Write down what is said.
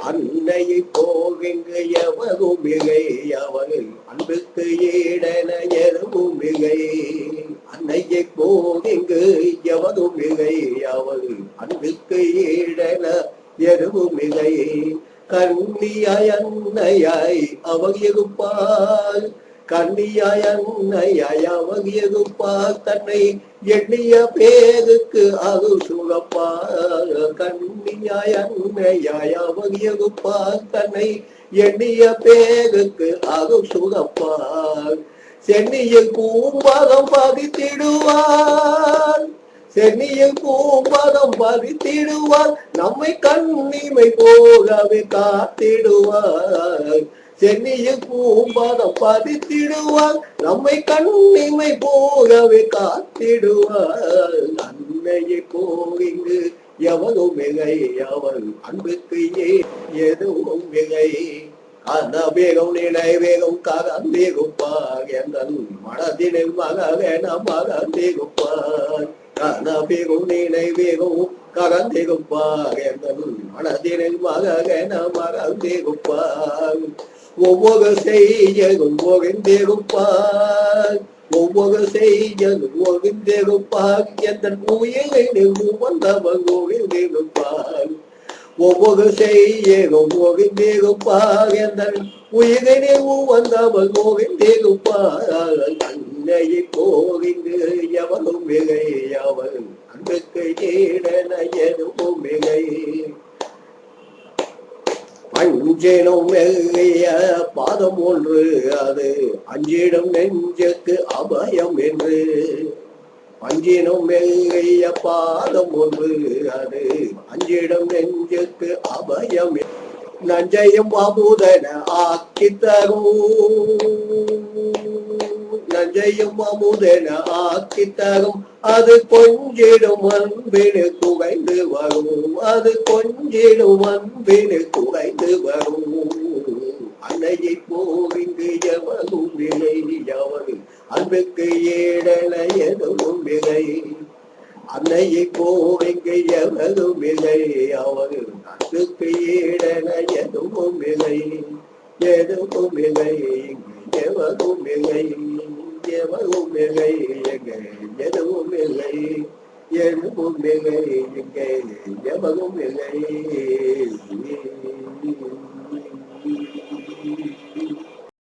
அன்னையை போகிங்கு எவரும் மிகை. அவள் அன்புக்கு ஈடன எதுவும் மிகை. அன்னையை போகிங்கு எவரும் மிகை. அவள் அன்புக்கு ஈடன எதுவும் மிகை. கண்ணியாய் அன்னையாய் அவள் இருப்பாள் கண்ணியாய் அன்னையாய் அவள் தன்னை எண்ணிய பேருக்கு அது சுகப்பால் கண்ணியாய் அன்னையாய் அவள் தன்னை எண்ணிய பேருக்கு அது சுகப்பால் சென்னியில் பூம்பதம் பதித்திடுவான் சென்னியில் பூம்பதம் பதித்திடுவார் நம்மை கண்ணிமை போகவே காத்திடுவார். சென்னியில் பூம்பாத பதித்திடுவாள். நம்மை கண்ணிமை போகவே காத்திடுவாள். அன்னையை போகிங்கு எவரும் மிகை அவள் அன்புக்கு ஏ எதுவும் மிகை. அந்த வேகம் நிலை வேகம் ககந்தேகுப்பார் எங்கள் மனதினில் மகவேன மகந்தேகுப்பார் கன வேகம் நிலை வேகம் ககந்தேகுப்பார் எங்கள் மனதினில் மகவேன மகந்தேகுப்பார் ஒவ்வொரு செய்யும் ஒருந்திருப்பார் ஒவ்வொரு செய்யும் ஒருந்திருப்பார் எந்த உயிரை நெருங்கு வந்தவர் ஒருந்திருப்பார் ஒவ்வொரு செய்யும் ஒருந்திருப்பார் எந்த உயிரினை வந்தவர் ஒருந்திருப்பார் அன்னையை போரிந்து எவரும் மிகை அவள் அன்புக்கு ஈடன எதுவும் மிகை அஞ்சினும் மெல்லிய பாதம் ஒன்று அது அஞ்சிடம் நெஞ்சுக்கு அபயம் என்று. அஞ்சினும் மெல்லிய பாதம் ஒன்று அது அஞ்சிடம் நெஞ்சுக்கு அபயம் நஞ்சையும் அமுதன ஆக்கி தரும். நஞ்சையும் அமுதன ஆக்கி தரும் அது கொஞ்சிடும் அன்பினு குறைந்து வரும். அது கொஞ்சிடும் அன்பினு குறைந்து வரும். அன்னையை போகிங்கு எவரும் விலை எவரு அன்புக்கு ஏடன எதுவும் விலை அன்னையை போகிங்கு எவரும் விலை அவரு அன்புக்கு ஏடன எதுவும் விலை எதுவும் விலை எவரும் விலை எவரும் இல்லை எங்கே எதுவும் இல்லை எதுவும் இல்லை எங்கே எவரும் இல்லை